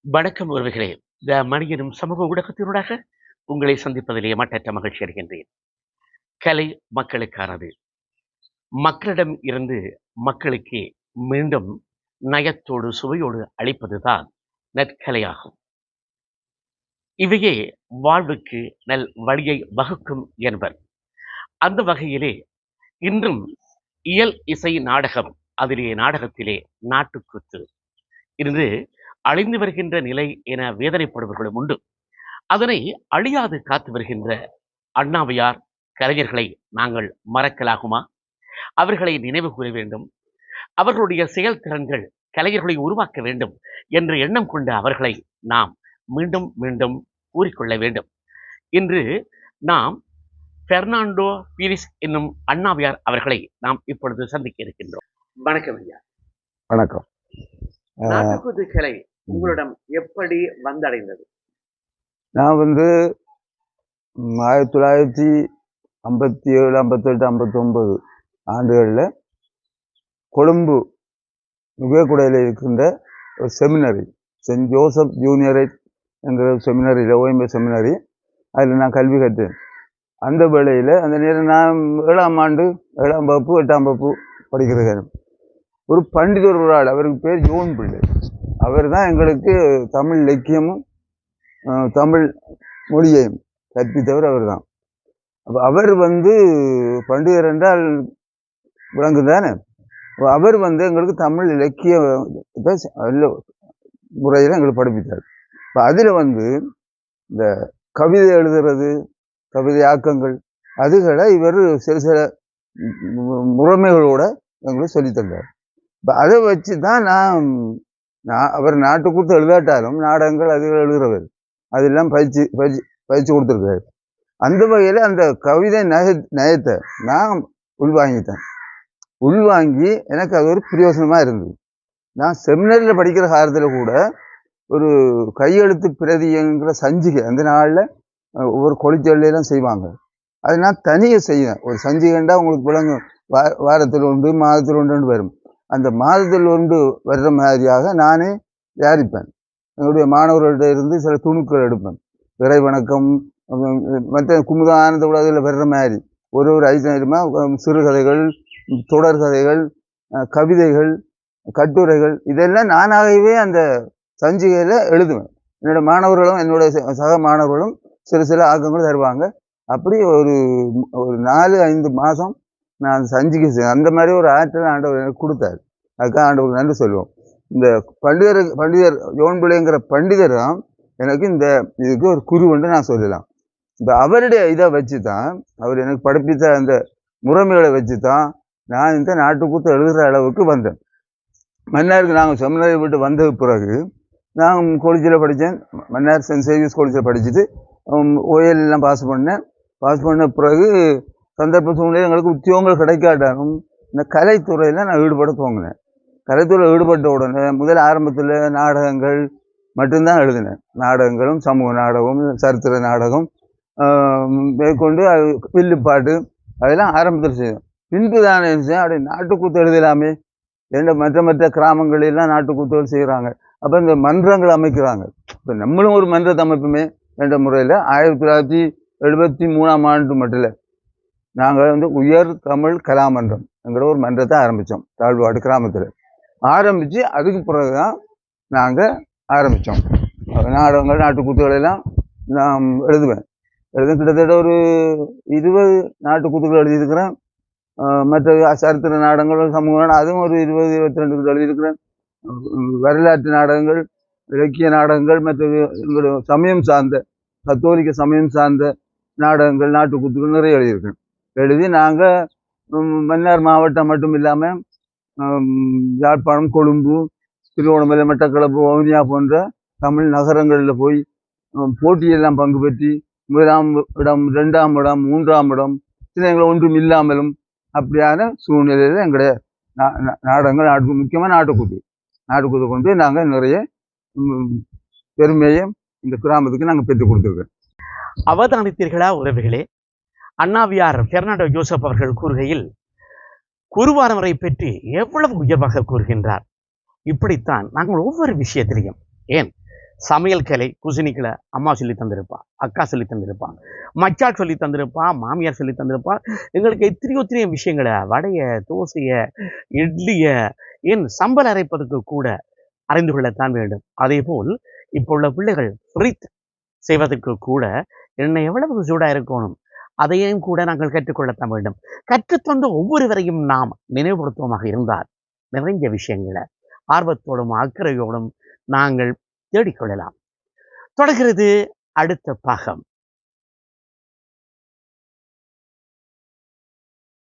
வணக்கம் உறவுகளே. த மணியனும் சமூக ஊடகத்தினூடாக உங்களை சந்திப்பதிலே மட்டற்ற மகிழ்ச்சி அடைகின்றேன். கலை மக்களுக்கானது. மக்களிடம் இருந்து மக்களுக்கே மீண்டும் நயத்தோடு சுவையோடு அளிப்பதுதான் நற்கலையாகும். இவையே வாழ்வுக்கு நல் வழியை வகுக்கும் என்பர். அந்த வகையிலே இன்றும் இயல் இசை நாடகம் அதிலே நாடகத்திலே நாட்டுக்கூத்து. இருந்து அழிந்து வருகின்ற நிலை என வேதனைப்படுபவர்களும் உண்டு. அதனை அழியாது காத்து வருகின்ற அண்ணாவையார் கலைஞர்களை நாங்கள் மறக்கலாகுமா? அவர்களை நினைவு கூற வேண்டும். அவர்களுடைய செயல்திறன்கள் கலைஞர்களை உருவாக்க வேண்டும் என்ற எண்ணம் கொண்ட அவர்களை நாம் மீண்டும் மீண்டும் கூறிக்கொள்ள வேண்டும். இன்று நாம் பெர்னாண்டோ பீரிஸ் என்னும் அண்ணாவியார் அவர்களை நாம் இப்பொழுது சந்திக்க இருக்கின்றோம். வணக்கம் ஐயா. வணக்கம். கலை உங்களிடம் எப்படி வந்தடைந்தது? நான் வந்து ஆயிரத்தி தொள்ளாயிரத்தி ஐம்பத்தி ஏழு ஐம்பத்தெட்டு ஐம்பத்தொம்பது ஆண்டுகளில் கொழும்பு நுகேக்குடையில் இருக்கின்ற ஒரு செமினரி சென்ட் ஜோசப் ஜூனியரை என்கிற செமினரியில் ஓஎம்பி செமினரி. அதில் நான் கல்வி கற்றேன். அந்த வேளையில் அந்த நேரம் நான் ஏழாம் ஆண்டு ஏழாம் வகுப்பு எட்டாம் வகுப்பு படிக்கிற நேரம் ஒரு பண்டிதர் ஒரு ஆள் அவருக்கு பேர் ஜோன் பிள்ளை. அவர் தான் எங்களுக்கு தமிழ் இலக்கியமும் தமிழ் மொழியையும் கற்பித்தவர் அவர் தான். அப்போ அவர் வந்து பண்டிதர் என்றால் விளங்குதானே தானே? அவர் வந்து எங்களுக்கு தமிழ் இலக்கிய முறையில் எங்களுக்கு படிப்பித்தார். இப்போ அதில் வந்து இந்த கவிதை எழுதுறது கவிதை ஆக்கங்கள் அதுகளை இவர் சில சில முறைமைகளோட எங்களுக்கு சொல்லித் தந்தார். இப்போ அதை வச்சு தான் நான் நான் அவர் நாட்டுக்கூத்து எழுதாட்டாலும் நாடகங்கள் அதுகள் எழுதுறவர். அதெல்லாம் பயிற்சி பயிற்சி பயிற்சி கொடுத்துருக்காரு. அந்த வகையில் அந்த கவிதை நய நயத்தை நான் உள்வாங்கிட்டேன். உள்வாங்கி எனக்கு அது ஒரு பிரயோசனமாக இருந்தது. நான் செமினரியில் படிக்கிற காலத்தில் கூட ஒரு கையெழுத்து பிரதிங்கிற சஞ்சிகை அந்த நாளில் ஒவ்வொரு கொளிச்சொல்லையெல்லாம் செய்வாங்க. அது நான் தனியாக செய்வேன் ஒரு சஞ்சிகைண்டா உங்களுக்கு விளங்கும் வா வாரத்தில் உண்டு மாதத்தில் ஒன்றுன்னு வரும். அந்த மாதத்தில் ஒன்று வர்ற மாதிரியாக நானே தயாரிப்பேன். என்னுடைய மாணவர்கள்ட்ட இருந்து சில துணுக்கள் எடுப்பேன். இறை வணக்கம் மற்ற குமுத ஆனந்த உலகில் வர்ற மாதிரி. ஒரு ஒரு ஐட்டமாக சிறுகதைகள் தொடர்கதைகள் கவிதைகள் கட்டுரைகள் இதெல்லாம் நானாகவே அந்த சஞ்சிகையில் எழுதுவேன். என்னோட மாணவர்களும் என்னோட ச- சக மாணவர்களும் சில சில ஆக்கங்களும் தருவாங்க. அப்படி ஒரு ஒரு நாலு ஐந்து மாதம் நான் சஞ்சிக்க அந்த மாதிரி ஒரு ஆற்றல் ஆண்டவர் எனக்கு கொடுத்தாரு. அதுக்காக ஆண்டவருக்கு நன்றி சொல்லுவோம். இந்த பண்டிதர் பண்டிதர் யோன் பிள்ளைங்கிற பண்டிதர் தான் எனக்கு இந்த இதுக்கு ஒரு குருவென்று நான் சொல்லலாம். இப்போ அவருடைய இதை வச்சு தான் அவர் எனக்கு படிப்பித்த அந்த முறைமைகளை வச்சு தான் நான் இந்த நாட்டுக்கூத்து எழுதுகிற அளவுக்கு வந்தேன். மன்னாருக்கு நாங்கள் செமினரி விட்டு வந்த பிறகு நான் காலேஜில் படித்தேன். மன்னார் சென்ட் சேவியர்ஸ் காலேஜில் படிச்சுட்டு ஓஎல்லாம் எல்லாம் பாஸ் பண்ணேன். பாஸ் பண்ண பிறகு சந்தர்ப்ப சூழ்நிலை எங்களுக்கு உத்தியோகங்கள் கிடைக்காட்டாலும் இந்த கலைத்துறையில் நான் ஈடுபட துவங்கினேன். கலைத்துறையில் ஈடுபட்ட உடனே முதல் ஆரம்பத்தில் நாடகங்கள் மட்டும்தான் எழுதினேன். நாடகங்களும் சமூக நாடகம் சரித்திர நாடகம் மேற்கொண்டு அது வில்லுப்பாட்டு அதெல்லாம் ஆரம்பத்தில் செய்தேன். பின்பு தான் நினைச்சேன் அப்படி நாட்டுக்கூத்து எழுதலாமே. எந்த மற்ற மற்ற கிராமங்களெல்லாம் நாட்டுக்கூத்துகள் செய்கிறாங்க அப்போ இந்த மன்றங்கள் அமைக்கிறாங்க. இப்போ நம்மளும் ஒரு மன்றத்தை அமைப்புமே. என்ற முறையில் ஆயிரத்தி தொள்ளாயிரத்தி எழுபத்தி மூணாம் ஆண்டு மட்டும் நாங்கள் வந்து உயர் தமிழ் கலாமன்றம் என்கிற ஒரு மன்றத்தை ஆரம்பித்தோம் தாழ்வாடு கிராமத்தில். ஆரம்பித்து அதுக்கு பிறகு தான் நாங்கள் ஆரம்பித்தோம் நாடகங்கள் நாட்டுக்கூத்துகள் எல்லாம் நான் எழுதுவேன். எழுத கிட்டத்தட்ட ஒரு இருபது நாட்டுக்கூத்துகள் எழுதியிருக்கிறேன். மற்ற சரித்திர நாடகங்கள் சமூக நாடகம் அதுவும் ஒரு இருபது இருபத்தி ரெண்டு எழுதியிருக்கிறேன். வரலாற்று நாடகங்கள் இலக்கிய நாடகங்கள் மற்றது எங்களுடைய சமயம் சார்ந்த கத்தோலிக்க சமயம் சார்ந்த நாடகங்கள் நாட்டுக்கூத்துகள் நிறைய எழுதியிருக்கேன். எழுதி நாங்கள் மன்னார் மாவட்டம் மட்டும் இல்லாமல் யாழ்ப்பாணம் கொழும்பு திருவோணமலை மட்டக்களப்பு வவுனியா போன்ற தமிழ் நகரங்களில் போய் போட்டியெல்லாம் பங்கு பெற்றி முதலாம் இடம் ரெண்டாம் இடம் மூன்றாம் இடம் சில எங்களை ஒன்றும் இல்லாமலும் அப்படியான சூழ்நிலையில் எங்களுடைய நா- நாடகங்கள் நாட்டு முக்கியமாக நாட்டுக்கூத்து. நாட்டுக்கூத்து கொண்டு நாங்கள் நிறைய பெருமையும் பெருமையை இந்த கிராமத்துக்கு நாங்கள் பெற்றுக் கொடுத்துருக்கோம் அவதானித்தீர்களா உறவுகளே? அண்ணாவியார் பெர்னாண்டோ ஜோசப் அவர்கள் கூறுகையில் குருவானவரை பற்றி எவ்வளவு உயர்வாக கூறுகின்றார்? இப்படித்தான் நாங்கள் ஒவ்வொரு விஷயத்திலையும் ஏன்? சமையல் கலை குசினிக்கலை அம்மா சொல்லி தந்திருப்பா அக்கா சொல்லி தந்திருப்பா மச்சாள் சொல்லி தந்திருப்பா மாமியார் சொல்லி தந்திருப்பா எங்களுக்கு எத்தனையோ எத்தனையோ விஷயங்களை வடைய தோசையை இட்லியை ஏன் சம்பல் அரைப்பதற்கு கூட அறிந்து கொள்ளத்தான் வேண்டும். அதே போல் இப்போ உள்ள பிள்ளைகள் ஃப்ரித் செய்வதற்கு கூட என்ன எவ்வளவு சூடாக இருக்கணும் அதையும் கூட நாங்கள் கற்றுக்கொள்ளத்தான் வேண்டும். கற்றுத்தந்த ஒவ்வொருவரையும் நாம் நினைவுபடுத்துவமாக இருந்தால் நிறைஞ்ச விஷயங்களை ஆர்வத்தோடும் அக்கறையோடும் நாங்கள் தேடிக்கொள்ளலாம். தொடர்கிறது அடுத்த பாகம்.